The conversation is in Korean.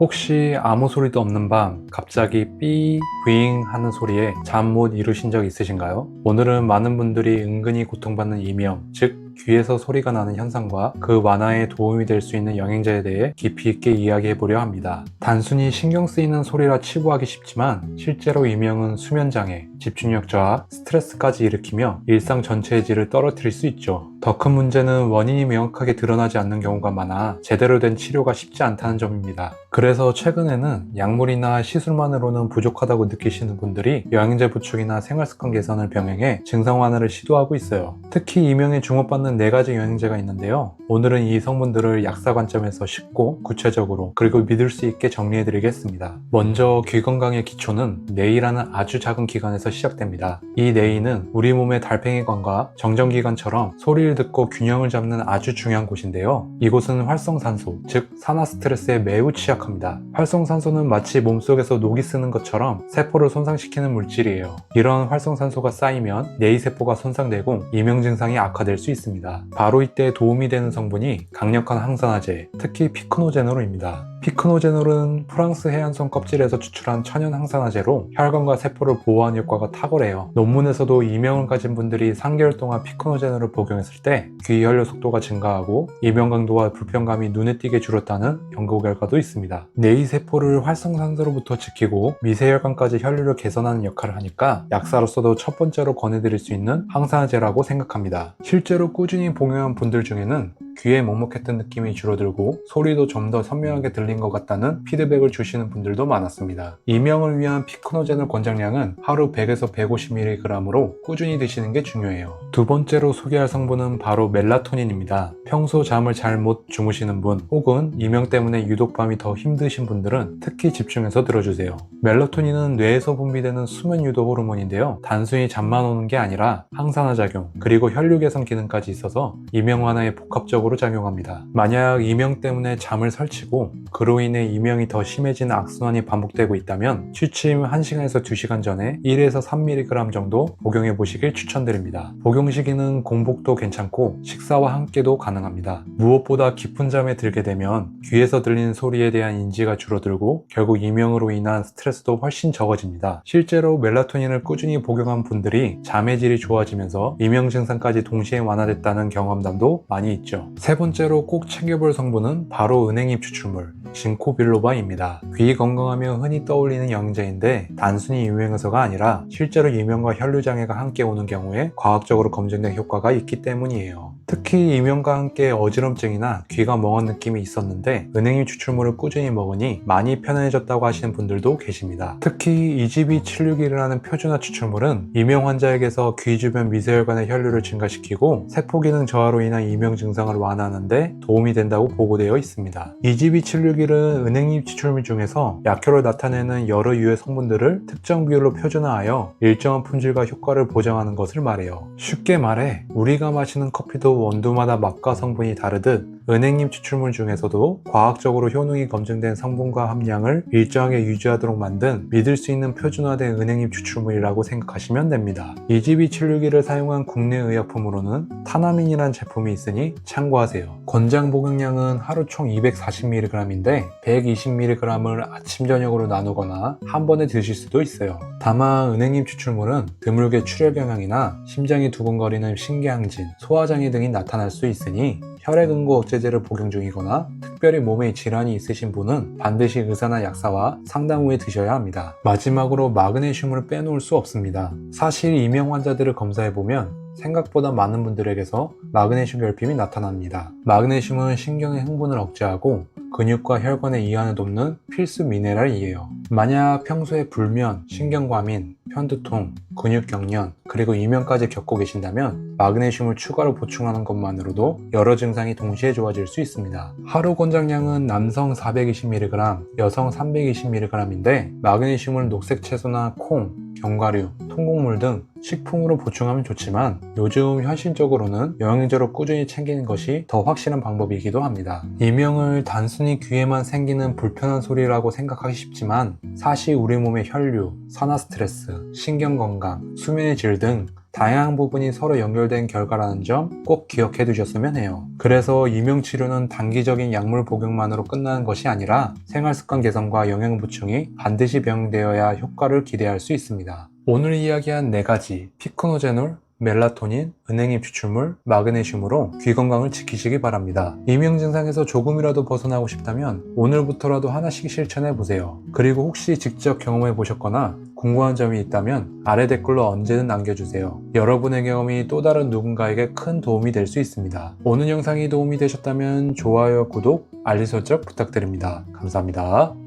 혹시 아무 소리도 없는 밤 갑자기 삐 브잉 하는 소리에 잠 못 이루신 적 있으신가요? 오늘은 많은 분들이 은근히 고통받는 이명, 즉 귀에서 소리가 나는 현상과 그 완화에 도움이 될 수 있는 영양제에 대해 깊이 있게 이야기해 보려 합니다. 단순히 신경 쓰이는 소리라 치부하기 쉽지만 실제로 이명은 수면 장애, 집중력 저하, 스트레스까지 일으키며 일상 전체의 질을 떨어뜨릴 수 있죠. 더 큰 문제는 원인이 명확하게 드러나지 않는 경우가 많아 제대로 된 치료가 쉽지 않다는 점입니다. 그래서 최근에는 약물이나 시술만으로는 부족하다고 느끼시는 분들이 영양제 보충이나 생활습관 개선을 병행해 증상 완화를 시도하고 있어요. 특히 이명에 주목받는 네 가지 영양제가 있는데요. 오늘은 이 성분들을 약사 관점에서 쉽고 구체적으로 그리고 믿을 수 있게 정리해 드리겠습니다. 먼저 귀 건강의 기초는 뇌이라는 아주 작은 기관에서 시작됩니다. 이 뇌이는 우리 몸의 달팽이관과 정전기관처럼 소리를 듣고 균형을 잡는 아주 중요한 곳인데요. 이곳은 활성산소, 즉 산화 스트레스에 매우 취약합니다. 활성산소는 마치 몸속에서 녹이 쓰는 것처럼 세포를 손상시키는 물질이에요. 이런 활성산소가 쌓이면 뇌이 세포가 손상되고 이명 증상이 악화될 수 있습니다. 바로 이때 도움이 되는 성분이 강력한 항산화제, 특히 피크노제놀입니다. 피크노제놀은 프랑스 해안선 껍질에서 추출한 천연 항산화제로 혈관과 세포를 보호하는 효과가 탁월해요. 논문에서도 이명을 가진 분들이 3개월 동안 피크노제놀을 복용했을 때 귀 혈류 속도가 증가하고 이명 강도와 불편감이 눈에 띄게 줄었다는 연구 결과도 있습니다. 뇌의 세포를 활성산소로부터 지키고 미세혈관까지 혈류를 개선하는 역할을 하니까 약사로서도 첫 번째로 권해드릴 수 있는 항산화제라고 생각합니다. 실제로 꾸준히 복용한 분들 중에는 귀에 먹먹했던 느낌이 줄어들고 소리도 좀 더 선명하게 들린 것 같다는 피드백을 주시는 분들도 많았습니다. 이명을 위한 피크노제놀 권장량은 하루 100에서 150mg으로 꾸준히 드시는 게 중요해요. 두 번째로 소개할 성분은 바로 멜라토닌입니다. 평소 잠을 잘 못 주무시는 분 혹은 이명 때문에 유독 밤이 더 힘드신 분들은 특히 집중해서 들어주세요. 멜라토닌은 뇌에서 분비되는 수면 유도 호르몬인데요. 단순히 잠만 오는 게 아니라 항산화 작용 그리고 혈류 개선 기능까지 있어서 이명 완화에 복합적으로 작용합니다. 만약 이명 때문에 잠을 설치고 그로 인해 이명이 더 심해지는 악순환이 반복되고 있다면 취침 1시간에서 2시간 전에 1에서 3mg 정도 복용해 보시길 추천드립니다. 복용 시기는 공복도 괜찮고 식사와 함께도 가능합니다. 무엇보다 깊은 잠에 들게 되면 귀에서 들리는 소리에 대한 인지가 줄어들고 결국 이명으로 인한 스트레스도 훨씬 적어집니다. 실제로 멜라토닌을 꾸준히 복용한 분들이 잠의 질이 좋아지면서 이명 증상까지 동시에 완화됐다는 경험담도 많이 있죠. 세 번째로 꼭 챙겨볼 성분은 바로 은행잎 추출물 진코빌로바입니다. 귀 건강하면 흔히 떠올리는 영양제인데 단순히 유명해서가 아니라 실제로 이명과 혈류 장애가 함께 오는 경우에 과학적으로 검증된 효과가 있기 때문이에요. 특히 이명과 함께 어지럼증이나 귀가 멍한 느낌이 있었는데 은행잎 추출물을 꾸준히 먹으니 많이 편안해졌다고 하시는 분들도 계십니다. 특히 EGB761이라는 표준화 추출물은 이명 환자에게서 귀 주변 미세혈관의 혈류를 증가시키고 세포 기능 저하로 인한 이명 증상을 완화하는데 도움이 된다고 보고되어 있습니다. EGB761은 은행잎 추출물 중에서 약효를 나타내는 여러 유해 성분들을 특정 비율로 표준화하여 일정한 품질과 효과를 보장하는 것을 말해요. 쉽게 말해 우리가 마시는 커피도 원두마다 맛과 성분이 다르듯 은행잎 추출물 중에서도 과학적으로 효능이 검증된 성분과 함량을 일정하게 유지하도록 만든 믿을 수 있는 표준화된 은행잎 추출물이라고 생각하시면 됩니다. EGB761을 사용한 국내 의약품으로는 타나민이라는 제품이 있으니 참고하세요. 권장 복용량은 하루 총 240mg인데 120mg을 아침 저녁으로 나누거나 한 번에 드실 수도 있어요. 다만 은행잎 추출물은 드물게 출혈 경향이나 심장이 두근거리는 신경진, 소화장애 등이 나타날 수 있으니 혈액응고 억제제를 복용 중이거나 특별히 몸에 질환이 있으신 분은 반드시 의사나 약사와 상담 후에 드셔야 합니다. 마지막으로 마그네슘을 빼놓을 수 없습니다. 사실 이명 환자들을 검사해보면 생각보다 많은 분들에게서 마그네슘 결핍이 나타납니다. 마그네슘은 신경의 흥분을 억제하고 근육과 혈관의 이완을 돕는 필수 미네랄이에요. 만약 평소에 불면, 신경과민, 편두통, 근육경련, 그리고 이명까지 겪고 계신다면 마그네슘을 추가로 보충하는 것만으로도 여러 증상이 동시에 좋아질 수 있습니다. 하루 권장량은 남성 420mg, 여성 320mg인데 마그네슘을 녹색 채소나 콩, 견과류, 통곡물 등 식품으로 보충하면 좋지만 요즘 현실적으로는 영양제로 꾸준히 챙기는 것이 더 확실한 방법이기도 합니다. 이명을 단순히 귀에만 생기는 불편한 소리라고 생각하기 쉽지만 사실 우리 몸의 혈류, 산화 스트레스, 신경 건강, 수면의 질 등 다양한 부분이 서로 연결된 결과라는 점 꼭 기억해 두셨으면 해요. 그래서 이명치료는 단기적인 약물 복용만으로 끝나는 것이 아니라 생활습관 개선과 영양 보충이 반드시 병행되어야 효과를 기대할 수 있습니다. 오늘 이야기한 네 가지 피코노제놀, 멜라토닌, 은행잎 추출물, 마그네슘으로 귀 건강을 지키시기 바랍니다. 이명 증상에서 조금이라도 벗어나고 싶다면 오늘부터라도 하나씩 실천해 보세요. 그리고 혹시 직접 경험해 보셨거나 궁금한 점이 있다면 아래 댓글로 언제든 남겨주세요. 여러분의 경험이 또 다른 누군가에게 큰 도움이 될 수 있습니다. 오늘 영상이 도움이 되셨다면 좋아요, 구독, 알림 설정 부탁드립니다. 감사합니다.